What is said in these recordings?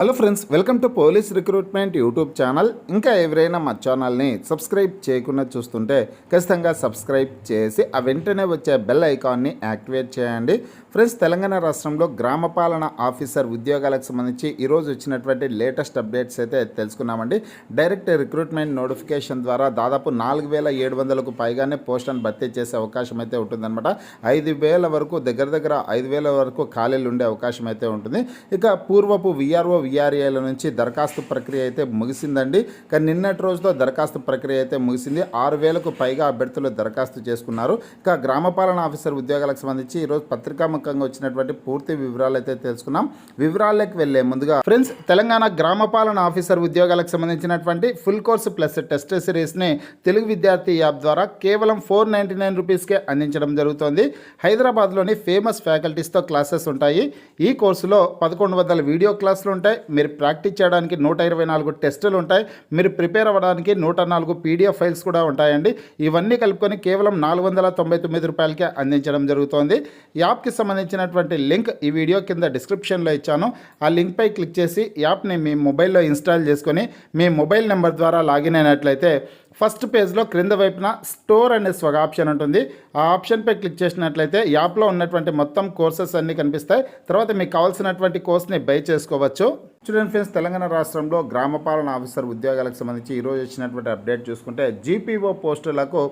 Hello friends welcome to police recruitment YouTube channel. ఇంకా ఎవరైనా మా ఛానల్ని సబ్స్క్రైబ్ చేయకుండా చూస్తుంటే ఖచ్చితంగా సబ్స్క్రైబ్ చేసి ఆ వెంటనే వచ్చే బెల్ ఐకాన్ని యాక్టివేట్ చేయండి. ఫ్రెండ్స్ తెలంగాణ రాష్ట్రంలో గ్రామపాలన ఆఫీసర్ ఉద్యోగాలకు సంబంధించి ఈరోజు వచ్చినటువంటి లేటెస్ట్ అప్డేట్స్ అయితే తెలుసుకున్నామండి. డైరెక్ట్ రిక్రూట్మెంట్ నోటిఫికేషన్ ద్వారా దాదాపు నాలుగు వేల ఏడు వందలకు పైగానే పోస్టులను భర్తీ చేసే అవకాశం అయితే ఉంటుందన్నమాట. ఐదు వేల వరకు దగ్గర దగ్గర ఐదు వేల వరకు ఖాళీలు ఉండే అవకాశం అయితే ఉంటుంది. ఇక పూర్వపు విఆర్ఓ విఆర్ఏల నుంచి దరఖాస్తు ప్రక్రియ అయితే ముగిసిందండి. కానీ నిన్నటి రోజుతో దరఖాస్తు ప్రక్రియ అయితే ముగిసింది. ఆరు వేలకు పైగా అభ్యర్థులు దరఖాస్తు చేసుకున్నారు. ఇక గ్రామపాలన ఆఫీసర్ ఉద్యోగాలకు సంబంధించి ఈరోజు పత్రికాముఖంగా వచ్చినటువంటి పూర్తి వివరాలు అయితే తెలుసుకున్నాం. వివరాల్లోకి వెళ్ళే ముందుగా ఫ్రెండ్స్ తెలంగాణ గ్రామపాలన ఆఫీసర్ ఉద్యోగాలకు సంబంధించినటువంటి ఫుల్ కోర్స్ ప్లస్ టెస్ట్ సిరీస్ని తెలుగు విద్యార్థి యాప్ ద్వారా కేవలం ఫోర్ నైంటీ నైన్ రూపీస్కే అందించడం జరుగుతోంది. హైదరాబాద్లోని ఫేమస్ ఫ్యాకల్టీస్తో క్లాసెస్ ఉంటాయి. ఈ కోర్సులో పదకొండు వందల వీడియో క్లాసులు ఉంటాయి. మీరు ప్రాక్టీస్ చేయడానికి నూట ఇరవై నాలుగు టెస్టులు ఉంటాయి. మీరు ప్రిపేర్ అవ్వడానికి నూట నాలుగు పీడిఎఫ్ ఫైల్స్ కూడా ఉంటాయండి. ఇవన్నీ కలుపుకొని కేవలం నాలుగు వందల తొంభై తొమ్మిది రూపాయలకే అందించడం జరుగుతోంది. యాప్కి సంబంధించినటువంటి లింక్ ఈ వీడియో కింద డిస్క్రిప్షన్లో ఇచ్చాను. ఆ లింక్పై క్లిక్ చేసి యాప్ని మీ మొబైల్లో ఇన్స్టాల్ చేసుకొని మీ మొబైల్ నెంబర్ ద్వారా లాగిన్ అయినట్లయితే ఫస్ట్ పేజ్లో క్రింద వైపున స్టోర్ అనే ఒక ఆప్షన్ ఉంటుంది. ఆ ఆప్షన్పై క్లిక్ చేసినట్లయితే యాప్లో ఉన్నటువంటి మొత్తం కోర్సెస్ అన్నీ కనిపిస్తాయి. తర్వాత మీకు కావాల్సినటువంటి కోర్స్ని బై చేసుకోవచ్చు. స్టూడెంట్ ఫ్రెండ్స్ తెలంగాణ రాష్ట్రంలో గ్రామపాలన ఆఫీసర్ ఉద్యోగాలకు సంబంధించి ఈరోజు వచ్చినటువంటి అప్డేట్ చూసుకుంటే జీపీఓ పోస్టులకు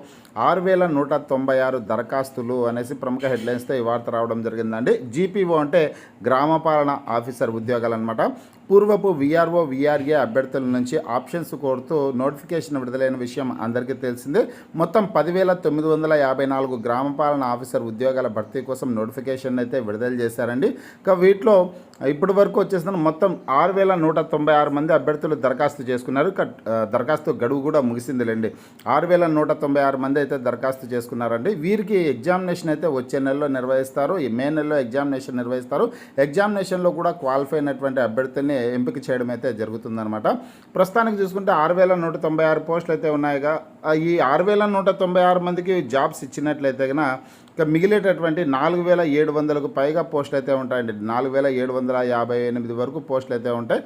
ఆరు వేల నూట తొంభై ఆరు దరఖాస్తులు అనేసి ప్రముఖ హెడ్లైన్స్తో ఈ వార్త రావడం జరిగిందండి. జీపీఓ అంటే గ్రామపాలన ఆఫీసర్ ఉద్యోగాలు అనమాట పూర్వపు విఆర్ఓ విఆర్ఏ అభ్యర్థుల నుంచి ఆప్షన్స్ కోరుతూ నోటిఫికేషన్ విడుదలైన విషయం అందరికీ తెలిసిందే. మొత్తం పదివేల తొమ్మిది వందల యాభై నాలుగు గ్రామపాలన ఆఫీసర్ ఉద్యోగాల భర్తీ కోసం నోటిఫికేషన్ అయితే విడుదల చేశారండి. ఇక వీటిలో ఇప్పటి వరకు వచ్చేసిన మొత్తం ఆరు వేల నూట తొంభై ఆరు మంది అభ్యర్థులు దరఖాస్తు చేసుకున్నారు. దరఖాస్తు గడువు కూడా ముగిసిందిలేండి. ఆరు వేల నూట తొంభై ఆరు మంది అయితే దరఖాస్తు చేసుకున్నారండి. వీరికి ఎగ్జామినేషన్ అయితే వచ్చే నెలలో నిర్వహిస్తారు. ఈ మే నెలలో ఎగ్జామినేషన్ నిర్వహిస్తారు. ఎగ్జామినేషన్లో కూడా క్వాలిఫై అయినటువంటి అభ్యర్థుల్ని ఎంపిక చేయడం అయితే జరుగుతుందన్నమాట. ప్రస్తుతానికి చూసుకుంటే ఆరు వేల నూట తొంభై ఆరు పోస్టులు అయితే ఉన్నాయిగా. ఈ ఆరు వేల నూట తొంభై ఆరు మందికి జాబ్స్ ఇచ్చినట్లయితే కనుక ఇక మిగిలేటటువంటి నాలుగు వేల ఏడు వందలకు పైగా పోస్టులు అయితే ఉంటాయండి. నాలుగు వేల ఏడు వందల యాభై ఎనిమిది వరకు పోస్టులు అయితే ఉంటాయి.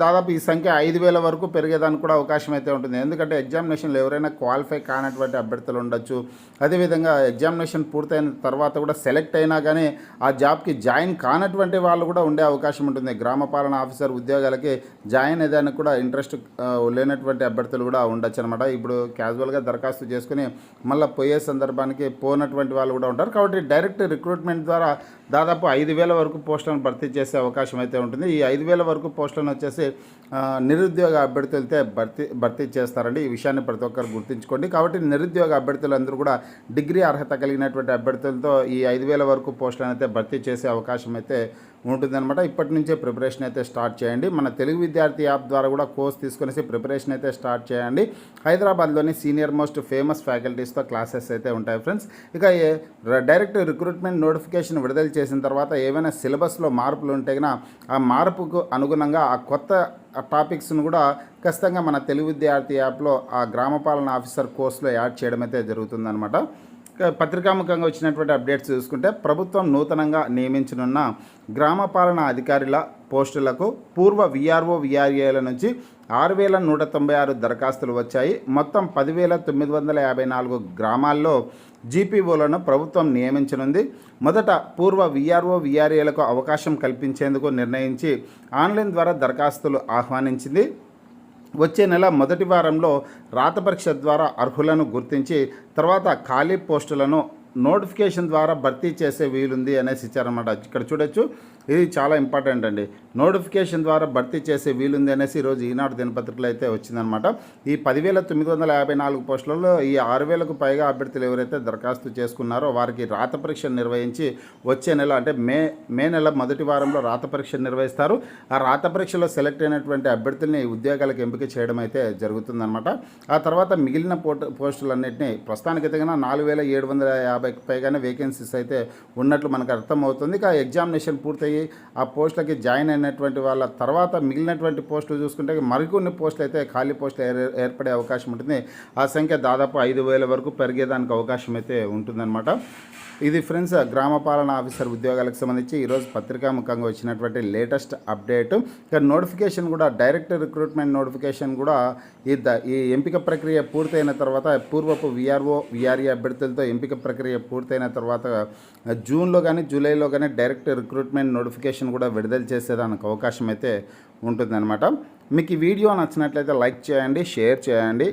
దాదాపు ఈ సంఖ్య ఐదు వేల వరకు పెరిగేదానికి కూడా అవకాశం అయితే ఉంటుంది. ఎందుకంటే ఎగ్జామినేషన్లో ఎవరైనా క్వాలిఫై కానటువంటి అభ్యర్థులు ఉండొచ్చు. అదేవిధంగా ఎగ్జామినేషన్ పూర్తయిన తర్వాత కూడా సెలెక్ట్ అయినా కానీ ఆ జాబ్కి జాయిన్ కానటువంటి వాళ్ళు కూడా ఉండే అవకాశం ఉంటుంది. గ్రామ పాలన ఆఫీసర్ ఉద్యోగాలకి జాయిన్ అయ్యేదానికి కూడా ఇంట్రెస్ట్ లేనటువంటి అభ్యర్థులు కూడా ఉండొచ్చు అనమాట ఇప్పుడు క్యాజువల్గా దరఖాస్తు చేసుకుని మళ్ళీ పోయే సందర్భానికి పోనటువంటి వాళ్ళు కూడా ఉంటారు. కాబట్టి డైరెక్ట్ రిక్రూట్మెంట్ ద్వారా దాదాపు ఐదు వేల వరకు పోస్టులను భర్తీ చేసే అవకాశం అయితే ఉంటుంది. ఈ ఐదు వేల వరకు పోస్టులను వచ్చేసి నిరుద్యోగ అభ్యర్థులతో భర్తీ భర్తీ చేస్తారండి. ఈ విషయాన్ని ప్రతి ఒక్కరు గుర్తుంచుకోండి. కాబట్టి నిరుద్యోగ అభ్యర్థులందరూ కూడా డిగ్రీ అర్హత కలిగినటువంటి అభ్యర్థులతో ఈ ఐదు వేల వరకు పోస్టులను అయితే భర్తీ చేసే అవకాశం అయితే ఉంటుందన్నమాట. ఇప్పటి నుంచే ప్రిపరేషన్ అయితే స్టార్ట్ చేయండి. మన తెలుగు విద్యార్థి యాప్ ద్వారా కూడా కోర్స్ తీసుకునేసి ప్రిపరేషన్ అయితే స్టార్ట్ చేయండి. హైదరాబాద్లోని సీనియర్ మోస్ట్ ఫేమస్ ఫ్యాకల్టీస్తో క్లాసెస్ అయితే ఉంటాయి ఫ్రెండ్స్. ఇక డైరెక్ట్ రిక్రూట్మెంట్ నోటిఫికేషన్ విడుదల చేసిన తర్వాత ఏవైనా సిలబస్లో మార్పులు ఉంటే ఆ మార్పుకు అనుగుణంగా ఆ కొత్త టాపిక్స్ను కూడా ఖచ్చితంగా మన తెలుగు విద్యార్థి యాప్లో ఆ గ్రామపాలన ఆఫీసర్ కోర్సులో యాడ్ చేయడం అయితే జరుగుతుందన్నమాట. పత్రికాముఖంగా వచ్చినటువంటి అప్డేట్స్ చూసుకుంటే ప్రభుత్వం నూతనంగా నియమించనున్న గ్రామ పాలన అధికారుల పోస్టులకు పూర్వ విఆర్ఓ విఆర్ఏల నుంచి ఆరు వేల నూట తొంభై ఆరు దరఖాస్తులు వచ్చాయి. మొత్తం పదివేల తొమ్మిది వందల యాభై నాలుగు గ్రామాల్లో జీపీఓలను ప్రభుత్వం నియమించనుంది. మొదట పూర్వ విఆర్ఓ విఆర్ఏలకు అవకాశం కల్పించేందుకు నిర్ణయించి ఆన్లైన్ ద్వారా దరఖాస్తులు ఆహ్వానించింది. వచ్చే నెల మొదటి వారంలో రాత పరీక్ష ద్వారా అర్హులను గుర్తించి తర్వాత ఖాళీ పోస్టులను నోటిఫికేషన్ ద్వారా భర్తీ చేసే వీలుంది అనేసి ఇచ్చారన్నమాట. ఇక్కడ చూడొచ్చు. ఇది చాలా ఇంపార్టెంట్ అండి. నోటిఫికేషన్ ద్వారా భర్తీ చేసే వీలుంది అనేసి ఈరోజు ఈనాడు దినపత్రికలో అయితే వచ్చిందనమాట ఈ పదివేల తొమ్మిది వందల యాభై నాలుగు పోస్టులలో ఈ ఆరు వేలకు పైగా అభ్యర్థులు ఎవరైతే దరఖాస్తు చేసుకున్నారో వారికి రాత పరీక్ష నిర్వహించి వచ్చే నెల అంటే మే మే నెల మొదటి వారంలో రాత పరీక్ష నిర్వహిస్తారు. ఆ రాత పరీక్షలో సెలెక్ట్ అయినటువంటి అభ్యర్థుల్ని ఉద్యోగాలకు ఎంపిక చేయడం అయితే జరుగుతుందన్నమాట. ఆ తర్వాత మిగిలిన పోట పోస్టులన్నింటినీ ప్రస్తుతానికైతే కన్నా నాలుగు వేల ఏడు వందల యాభై యాభైకి పైగానే వేకెన్సీస్ అయితే ఉన్నట్లు మనకు అర్థమవుతుంది. ఇక ఎగ్జామినేషన్ పూర్తయ్యి ఆ పోస్టులకి జాయిన్ అయినటువంటి వాళ్ళ తర్వాత మిగిలినటువంటి పోస్టులు చూసుకుంటే మరికొన్ని పోస్టులు అయితే ఖాళీ పోస్టులు ఏర్- ఏర్పడే అవకాశం ఉంటుంది. ఆ సంఖ్య దాదాపు ఐదు వేల వరకు పెరిగేదానికి అవకాశం అయితే ఉంటుందన్నమాట. ఇది ఫ్రెండ్స్ గ్రామ పాలన ఆఫీసర్ ఉద్యోగాలకు సంబంధించి ఈరోజు పత్రికాముఖంగా వచ్చినటువంటి లేటెస్ట్ అప్డేట్. ఇక నోటిఫికేషన్ కూడా డైరెక్ట్ రిక్రూట్మెంట్ నోటిఫికేషన్ కూడా ఈ ఈ ఎంపిక ప్రక్రియ పూర్తయిన తర్వాత పూర్వపు విఆర్ఓ విఆర్ఏ అభ్యర్థులతో ఎంపిక ప్రక్రియ పూర్తయిన తర్వాత జూన్లో కానీ జూలైలో కానీ డైరెక్ట్ రిక్రూట్మెంట్ నోటిఫికేషన్ కూడా విడుదల చేసేదానికి అవకాశం అయితే ఉంటుందన్నమాట. మీకు ఈ వీడియో నచ్చినట్లయితే లైక్ చేయండి షేర్ చేయండి.